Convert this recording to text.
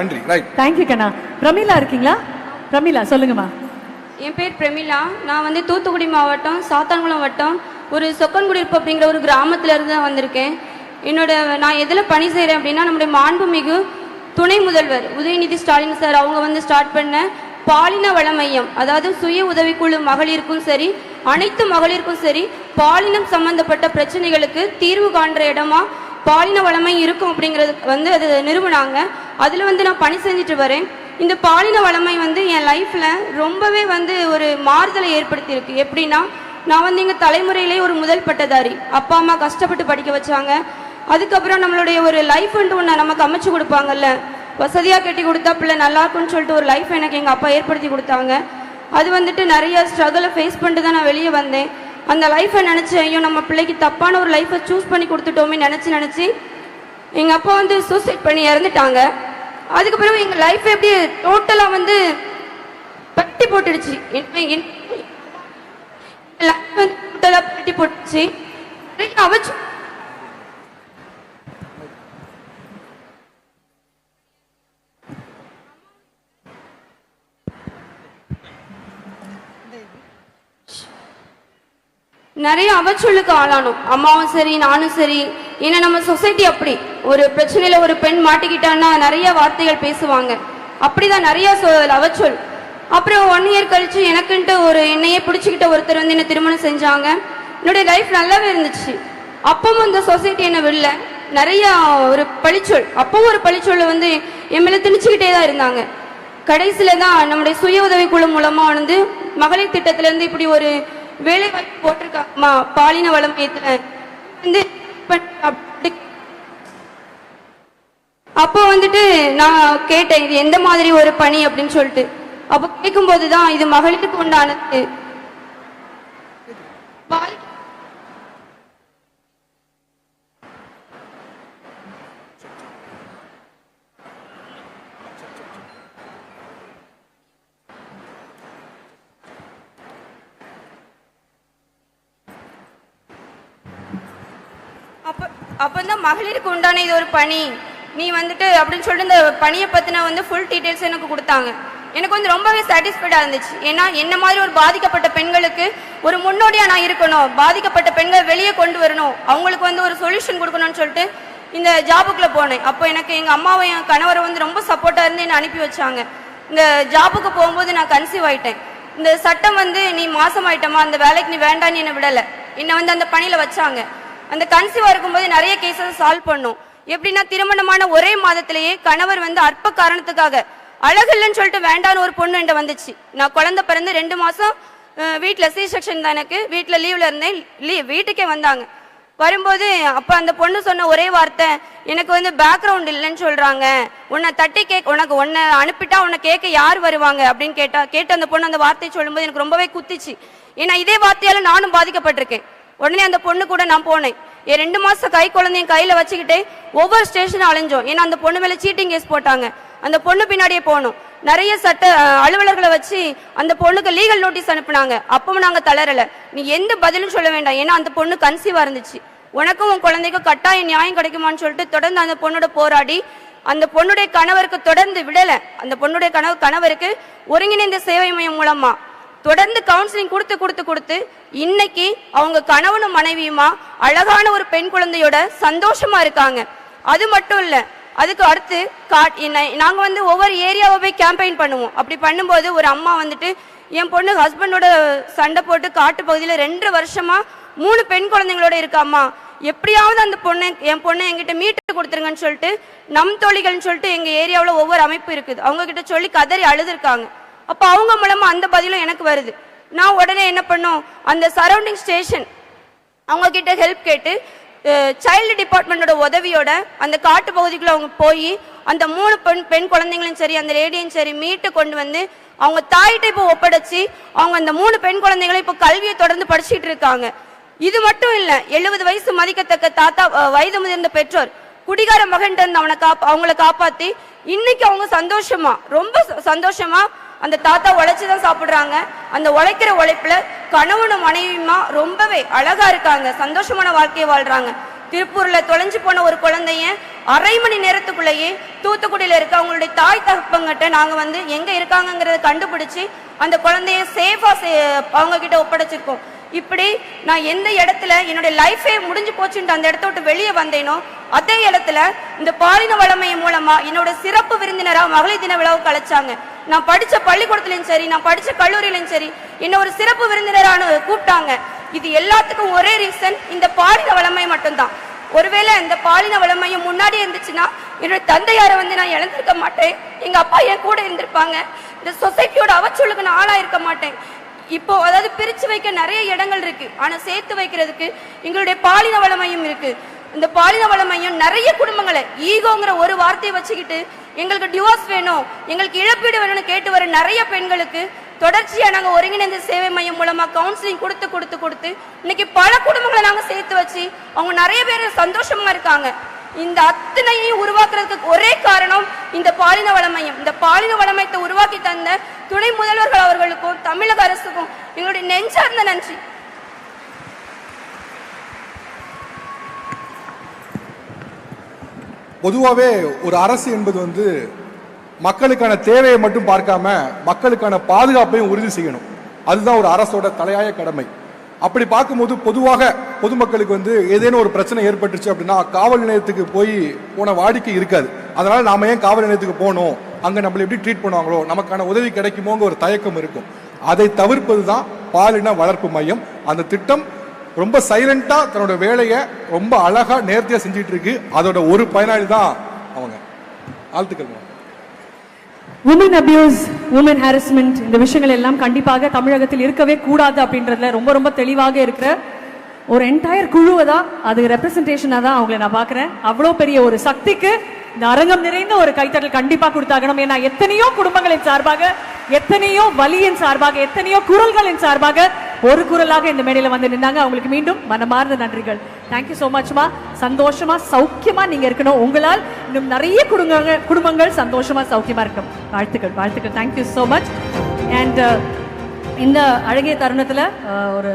நன்றி. Right thank you கண்ணா. பிரமிளா இருக்கீங்களா? பிரமிளா சொல்லுங்கம்மா. என் பேர் பிரமிளா. நான் வந்து தூத்துக்குடி மாவட்டம் சாத்தான்குளம் வட்டம். ஒரு சொக்கன்குடியிருப்பு அப்படிங்கிற ஒரு கிராமத்துல இருந்து தான் வந்திருக்கேன். என்னோட நான் எதில் பணி செய்கிறேன் அப்படின்னா நம்முடைய மாண்புமிகு துணை முதல்வர் உதயநிதி ஸ்டாலின் சார் அவங்க வந்து ஸ்டார்ட் பண்ண பாலின வள மையம். அதாவது சுய உதவிக்குழு மகளிருக்கும் சரி அனைத்து மகளிருக்கும் சரி பாலினம் சம்பந்தப்பட்ட பிரச்சனைகளுக்கு தீர்வு காண்ற இடமா பாலின வளமை இருக்கும் அப்படிங்கிறது வந்து அது நிறுவனாங்க. அதில் வந்து நான் பணி செஞ்சுட்டு வரேன். இந்த பாலின வளமை வந்து என் லைஃப்பில் ரொம்பவே வந்து ஒரு மாறுதலை ஏற்படுத்தியிருக்கு. எப்படின்னா நான் வந்து எங்கள் தலைமுறையிலே ஒரு முதல் பட்டதாரி. அப்பா அம்மா கஷ்டப்பட்டு படிக்க வச்சாங்க. அதுக்கப்புறம் நம்மளுடைய ஒரு லைஃப்ன்ட்டு ஒன்று நமக்கு அமைச்சு கொடுப்பாங்கல்ல. வசதியாக கட்டி கொடுத்தா பிள்ளை நல்லா இருக்கும்னு சொல்லிட்டு ஒரு லைஃப் எனக்கு எங்கள் அப்பா ஏற்படுத்தி கொடுத்தாங்க. அது வந்துட்டு நிறைய ஸ்ட்ரகிளை ஃபேஸ் பண்ணிட்டு தான் நான் வெளியே வந்தேன். அந்த லைஃப்பை நினச்சி ஐயோ நம்ம பிள்ளைக்கு தப்பான ஒரு லைஃப்பை சூஸ் பண்ணி கொடுத்துட்டோமே நினச்சி நினச்சி எங்கள் அப்பா வந்து சூசைட் பண்ணி இறந்துட்டாங்க. அதுக்கு பிறகு எங்கள் லைஃப் எப்படி டோட்டலாக வந்து பட்டி போட்டுடுச்சு. என்- வந்து டோட்டலாக பட்டி போட்டுச்சு. நிறைய அவச்சு நிறைய அவச்சொல்லுக்கு ஆளானோம். அம்மாவும் சரி நானும் சரி. ஏன்னா நம்ம சொசைட்டி அப்படி. ஒரு பிரச்சனையில் ஒரு பெண் மாட்டிக்கிட்டான்னா நிறைய வார்த்தைகள் பேசுவாங்க. அப்படிதான் நிறைய சொல். அவச்சொல் அப்புறம் ஒன் இயர் கழிச்சு எனக்குன்ட்டு ஒரு என்னையே பிடிச்சிக்கிட்ட ஒருத்தர் வந்து என்னை திருமணம் செஞ்சாங்க. என்னுடைய லைஃப் நல்லாவே இருந்துச்சு. அப்பவும் இந்த சொசைட்டி என்ன விடல. நிறைய ஒரு பழிச்சொல். அப்பவும் ஒரு பழிச்சொல் வந்து என் மேல திணிச்சுக்கிட்டே தான் இருந்தாங்க. கடைசியில தான் நம்முடைய சுய உதவிக்குழு மூலமா வந்து மகளிர் திட்டத்திலேருந்து இப்படி ஒரு வேலை வாய்ப்பு போட்டிருக்காங்கம்மா. பாலின வளமையத்துல அப்போ வந்துட்டு நான் கேட்டேன் இது எந்த மாதிரி ஒரு பணி? அப்படின்னு சொல்லிட்டு. அப்போ கேட்கும்போது தான் இது மகளிருக்கு உண்டானது. பாலி- அப்ப அப்பந்தான் மகளிருக்கு உண்டான இது ஒரு பணி. நீ வந்துட்டு அப்படின்னு சொல்லிட்டு இந்த பணியை பற்றின வந்து ஃபுல் டீட்டெயில்ஸ் எனக்கு கொடுத்தாங்க. எனக்கு வந்து ரொம்பவே சாட்டிஸ்ஃபைடாக இருந்துச்சு. ஏன்னா என்ன மாதிரி ஒரு பாதிக்கப்பட்ட பெண்களுக்கு ஒரு முன்னோடியாக நான் இருக்கணும். பாதிக்கப்பட்ட பெண்கள் வெளியே கொண்டு வரணும். அவங்களுக்கு வந்து ஒரு சொல்யூஷன் கொடுக்கணும்னு சொல்லிட்டு இந்த ஜாபுக்குள்ளே போனேன். அப்போ எனக்கு எங்கள் அம்மாவை என் கணவரை வந்து ரொம்ப சப்போர்ட்டாக இருந்து என்னை அனுப்பி வச்சாங்க. இந்த ஜாபுக்கு போகும்போது நான் கன்சீவ் ஆயிட்டேன். இந்த சட்டம் வந்து நீ மாசம் ஆயிட்டமா அந்த வேலைக்கு நீ வேண்டான்னு என்னை விடலை. என்னை வந்து அந்த பணியில் வச்சாங்க. அந்த கன்சீவாக இருக்கும்போது நிறைய கேஸஸ் சால்வ் பண்ணோம். எப்படின்னா திருமணமான ஒரே மாதத்திலேயே கணவர் வந்து அற்ப காரணத்துக்காக அழகில்லன்னு சொல்லிட்டு வேண்டான்னு ஒரு பொண்ணு என்கிட்ட வந்துச்சு. நான் குழந்தை பிறந்து ரெண்டு மாசம் வீட்டில் சி செக்ஷன் தான் எனக்கு. வீட்டில் லீவ்ல இருந்தேன். லீவ் வீட்டுக்கே வந்தாங்க. வரும்போது அப்ப அந்த பொண்ணு சொன்ன ஒரே வார்த்தை எனக்கு வந்து பேக்ரவுண்ட் இல்லைன்னு சொல்றாங்க. உன்னை தட்டி கேக் உனக்கு உன்னை அனுப்பிட்டா உன்னை கேட்க யார் வருவாங்க? அப்படின்னு கேட்டா கேட்டு அந்த பொண்ணு அந்த வார்த்தையை சொல்லும்போது எனக்கு ரொம்பவே குத்திச்சு. ஏன்னா இதே வார்த்தையால நானும் பாதிக்கப்பட்டிருக்கேன். உடனே அந்த பொண்ணு கூட நான் போனேன். என் ரெண்டு மாசம் கை குழந்தையும் கையில வச்சுக்கிட்டே ஒவ்வொரு ஸ்டேஷனும் அலைஞ்சோம். ஏன்னா அந்த பொண்ணு மேல சீட்டிங் கேஸ் போட்டாங்க. அந்த பொண்ணு பின்னாடியே போனோம். நிறைய சட்ட அலுவலர்களை வச்சு அந்த பொண்ணுக்கு லீகல் நோட்டீஸ் அனுப்புனாங்க. அப்பவும் நாங்க தளரல. நீ எந்த பதிலும் சொல்ல வேண்டாம். ஏன்னா அந்த பொண்ணு கன்சீவா இருந்துச்சு. உனக்கும் உன் குழந்தைக்கும் கட்டாய நியாயம் கிடைக்குமான்னு சொல்லிட்டு தொடர்ந்து அந்த பொண்ணோட போராடி அந்த பொண்ணுடைய கணவருக்கு தொடர்ந்து விடல. அந்த பொண்ணுடைய கணவர் கணவருக்கு ஒருங்கிணைந்த சேவை மையம் மூலமா தொடர்ந்து கவுன்சிலிங் கொடுத்து கொடுத்து கொடுத்து இன்னைக்கு அவங்க கணவனும் மனைவியுமா அழகான ஒரு பெண் குழந்தையோட சந்தோஷமா இருக்காங்க. அது மட்டும் இல்லை அதுக்கு அடுத்து காட் என்ன- நாங்க வந்து ஒவ்வொரு ஏரியாவை போய் கேம்பெயின் பண்ணுவோம். அப்படி பண்ணும்போது ஒரு அம்மா வந்துட்டு என் பொண்ணு ஹஸ்பண்டோட சண்டை போட்டு காட்டு பகுதியில் ரெண்டு வருஷமா மூணு பெண் குழந்தைங்களோட இருக்காம்மா எப்படியாவது அந்த பொண்ணை என் பொண்ணை எங்கிட்ட மீட்டு கொடுத்துருங்கன்னு சொல்லிட்டு நம் தோழிகள்னு சொல்லிட்டு எங்க ஏரியாவில் ஒவ்வொரு அமைப்பு இருக்குது. அவங்க கிட்ட சொல்லி கதறி அழுதுருக்காங்க. அப்ப அவங்க மூலமா அந்த பதிலும் எனக்கு வருது. நான் உடனே என்ன பண்ணோம்? அந்த சரௌண்டிங் ஸ்டேஷன் அவங்க கிட்ட ஹெல்ப் கேட்டு சைல்டு டிபார்ட்மெண்ட்டோட உதவியோட அந்த காட்டு பகுதிக்குள்ள அவங்க போய் அந்த மூணு பெண் பெண் குழந்தைங்களும் சரி அந்த லேடியும் சரி மீட்டு கொண்டு வந்து அவங்க தாயிட்ட இப்போ ஒப்படைச்சு அவங்க அந்த மூணு பெண் குழந்தைகளும் இப்போ கல்வியை தொடர்ந்து படிச்சுட்டு இருக்காங்க. இது மட்டும் இல்லை எழுபது வயசு மதிக்கத்தக்க தாத்தா வயது முதிர்ந்த பெற்றோர் குடிகார மகன் இருந்து அவனை காப்பா அவங்கள காப்பாத்தி இன்னைக்கு அவங்க சந்தோஷமா ரொம்ப ச- சந்தோஷமா அந்த தாத்தா உழைச்சி தான் சாப்பிட்றாங்க. அந்த உழைக்கிற உழைப்புல கணவனும் மனைவியுமா ரொம்பவே அழகா இருக்காங்க. சந்தோஷமான வாழ்க்கையை வாழ்றாங்க. திருப்பூர்ல தொலைஞ்சு போன ஒரு குழந்தைய அரை மணி நேரத்துக்குள்ளேயே தூத்துக்குடியில இருக்க அவங்களுடைய தாய் தகப்பங்கிட்ட நாங்க வந்து எங்க இருக்காங்கங்கிறத கண்டுபிடிச்சு அந்த குழந்தைய சேஃபா அவங்க கிட்ட ஒப்படைச்சிருக்கோம். இப்படி நான் எந்த இடத்துல என்னுடைய லைஃபே முடிஞ்சு போச்சுன்ட்டு அந்த இடத்த விட்டு வெளியே வந்தேனோ அதே இடத்துல இந்த பாலின வளமை மூலமா என்னோட சிறப்பு விருந்தினரா மகளிர் தின விழாவுக்கு அழைச்சாங்க. நான் படித்த பள்ளிக்கூடத்துலையும் சரி நான் படித்த கல்லூரியிலையும் சரி என்ன ஒரு சிறப்பு விருந்தினரான கூப்பிட்டாங்க. இது எல்லாத்துக்கும் ஒரே ரீசன் இந்த பாலின வளமை மட்டும்தான். ஒருவேளை இந்த பாலின வளமையும் முன்னாடி இருந்துச்சுன்னா என்னோட தந்தையாரை வந்து நான் இழந்திருக்க மாட்டேன். எங்கள் அப்பா என் கூட இருந்திருப்பாங்க. இந்த சொசைட்டியோட அவச்சொலுக்கு நான் ஆளாக இருக்க மாட்டேன். இப்போ அதாவது பிரித்து வைக்க நிறைய இடங்கள் இருக்கு. ஆனால் சேர்த்து வைக்கிறதுக்கு எங்களுடைய பாலின வளமையும் இருக்கு. இந்த பாலின வளமையும் நிறைய குடும்பங்களை ஈகோங்கிற ஒரு வார்த்தையை வச்சுக்கிட்டு எங்களுக்கு டிவோர்ஸ் வேணும் எங்களுக்கு இழப்பீடு வேணும்னு கேட்டு வர நிறைய பெண்களுக்கு தொடர்ச்சியாக நாங்கள் ஒருங்கிணைந்த சேவை மையம் மூலமாக கவுன்சிலிங் கொடுத்து கொடுத்து கொடுத்து இன்னைக்கு பல குடும்பங்களை நாங்கள் சேர்த்து வச்சு அவங்க நிறைய பேர் சந்தோஷமாக இருக்காங்க. இந்த அத்தனையும் உருவாக்குறதுக்கு ஒரே காரணம் இந்த பாலின வளமையம் இந்த பாலின வளமையத்தை உருவாக்கி தந்த துணை முதல்வர்கள் அவர்களுக்கும் தமிழக அரசுக்கும் எங்களுடைய நெஞ்சார்ந்த நன்றி. பொதுவாகவே ஒரு அரசு என்பது வந்து மக்களுக்கான தேவையை மட்டும் பார்க்காம மக்களுக்கான பாதுகாப்பையும் உறுதி செய்யணும். அதுதான் ஒரு அரசோட தலையாய கடமை. அப்படி பார்க்கும்போது பொதுவாக பொதுமக்களுக்கு வந்து ஏதேனும் ஒரு பிரச்சனை ஏற்பட்டுச்சு அப்படின்னா காவல் நிலையத்துக்கு போய் போன வாடிக்கை இருக்காது. அதனால நாம ஏன் காவல் நிலையத்துக்கு போகணும்? அங்கே நம்மளை எப்படி ட்ரீட் பண்ணுவாங்களோ? நமக்கான உதவி கிடைக்குமோங்க ஒரு தயக்கம் இருக்கும். அதை தவிர்ப்பது தான் பாலின வளர்ப்பு மையம். அந்த திட்டம் ரொம்ப சைலண்டா தன்னோட வேலையை ரொம்ப அழகா நேர்த்தியா செஞ்சிட்டு இருக்கு அதோட ஒரு பயனாளி தான் அவங்க. ஆழ்த்துக்கள் உமன் அபியூஸ் உமன் ஹாரஸ்மெண்ட் இந்த விஷயங்கள் எல்லாம் கண்டிப்பாக தமிழகத்தில் இருக்கவே கூடாது அப்படின்றதுல ரொம்ப ரொம்ப தெளிவாக இருக்கிற ஒரு என்டையர் குழுவை தான் அது ரெப்ரசன்டேஷனாக தான் அவங்கள நான் பார்க்குறேன். அவ்வளோ பெரிய ஒரு சக்திக்கு இந்த அரங்கம் நிறைந்த ஒரு கைத்தட்டல் கண்டிப்பாக கொடுத்தாகணும். ஏன்னா எத்தனையோ குடும்பங்களின் சார்பாக எத்தனையோ வலியின் சார்பாக எத்தனையோ குரல்களின் சார்பாக ஒரு குரலாக இந்த மேடையில் வந்து நின்னாங்க. அவங்களுக்கு மீண்டும் மனமார்ந்த நன்றிகள். தேங்க்யூ ஸோ மச்மா சந்தோஷமா சௌக்கியமா நீங்க இருக்கணும். உங்களால் இன்னும் நிறைய குடும்பங்கள் குடும்பங்கள் சந்தோஷமா சௌக்கியமா இருக்கணும். வாழ்த்துக்கள் வாழ்த்துக்கள். தேங்க்யூ ஸோ மச் அண்ட் இந்த அழகிய தருணத்தில் uh, ஒரு